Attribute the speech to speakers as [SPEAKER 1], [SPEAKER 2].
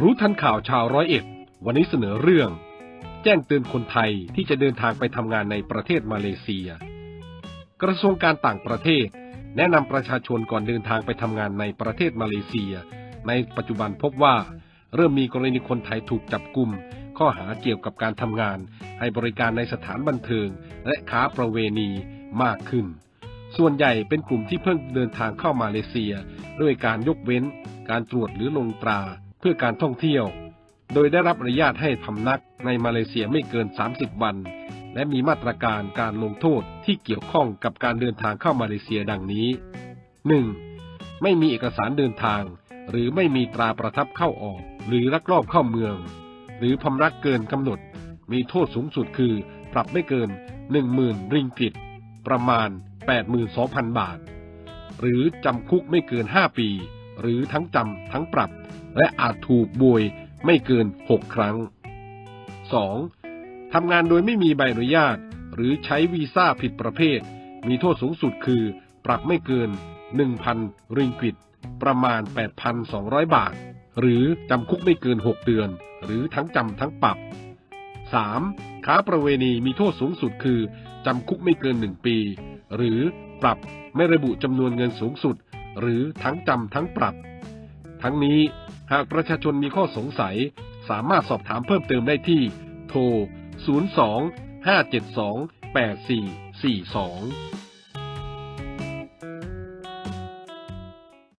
[SPEAKER 1] รู้ทันข่าวชาวร้อยเอ็ด วันนี้เสนอเรื่อง แจ้งเตือนคนไทยที่จะเดินทางไปทำงานในประเทศมาเลเซีย กระทรวงการต่างประเทศ แนะนำประชาชนก่อนเดินทางไปทำงานในประเทศมาเลเซีย ในปัจจุบันพบว่า เริ่มมีกรณีคนไทยถูกจับกลุ่มข้อหาเกี่ยวกับการทำงาน ให้บริการในสถานบันเทิง และค้าประเวณีมากขึ้น ส่วนใหญ่เป็นกลุ่มที่เพิ่งเดินทางเข้ามาเลเซีย ด้วยการยกเว้น การตรวจหรือลงตรา เพื่อการท่องเที่ยว โดยได้รับอนุญาตให้พำนักในมาเลเซียไม่เกิน 30 วัน และมีมาตรการการลงโทษที่เกี่ยวข้องกับการเดินทางเข้ามาเลเซียดังนี้ 1. ไม่มีเอกสารเดินทาง หรือไม่มีตราประทับเข้าออก หรือลักลอบเข้าเมือง หรือพำนักเกินกำหนด มีโทษสูงสุดคือ ปรับไม่เกิน 10,000 ริงกิต ประมาณ 82,000 บาท หรือจำคุกไม่เกิน 5 ปี หรือทั้งจำทั้งปรับ และอาจถูกบวยไม่เกิน 6 ครั้ง 2. ทำงานโดยไม่มีใบอนุญาต หรือใช้วีซ่าผิดประเภท มีโทษสูงสุดคือ ปรับไม่เกิน 1,000 ริงกิต ประมาณ 8,200 บาท หรือจำคุกไม่เกิน 6 เดือน หรือทั้งจำทั้งปรับ 3. ค้าประเวณีมีโทษสูงสุดคือ จำคุกไม่เกิน 1 ปี หรือปรับไม่ระบุจำนวนเงินสูงสุด หรือทั้งจำทั้งปรับ ทั้งนี้ หากประชาชนมีข้อสงสัย สามารถสอบถามเพิ่มเติมได้ที่ โทร 02 572 8442